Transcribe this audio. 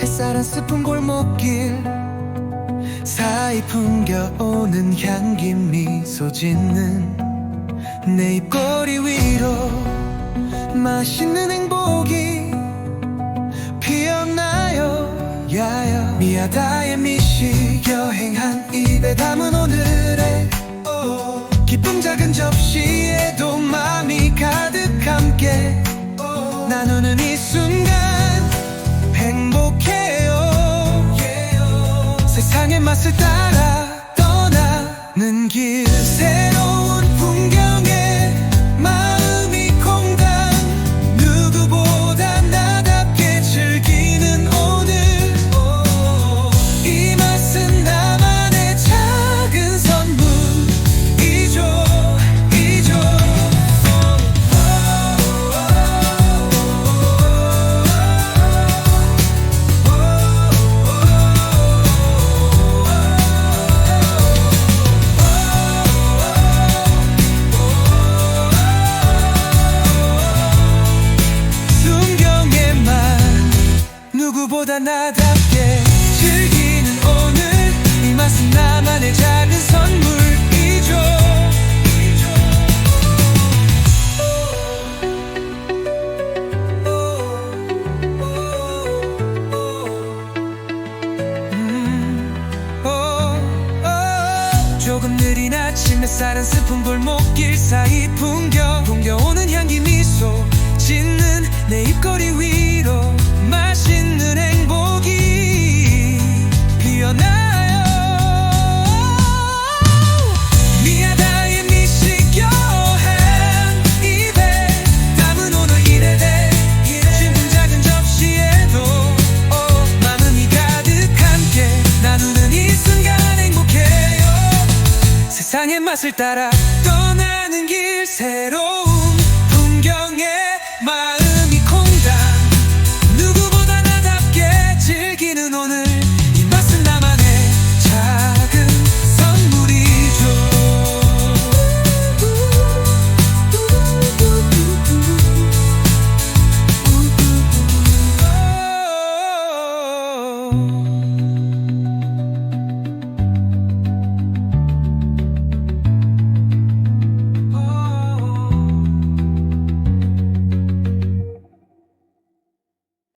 햇살은 스푼 골목길 사이 풍겨오는 향기 미소 짓는 내 입꼬리 위로 맛있는 행복이 피어나요. 야야 미아다의 미식 여행 한 입에 담은 오늘의 오, 기쁨 작은 접시에도 마음이 가득 함께 나누는 이 순간 행복해요. 세상의 맛을 따라 떠나는 길 새로운 나답게 즐기는 오늘 이 맛은 나만의 작은 선물이죠. 조금 느린 아침 햇살은 스푼 골목길 사이 풍겨 풍겨오는 향기 미소 짓는 내 입꼬리 위로 맛있 세상의 맛을 따라 떠나는 길 새로운 풍경에 마음이 콩당 누구보다 나답게 즐기는 오늘.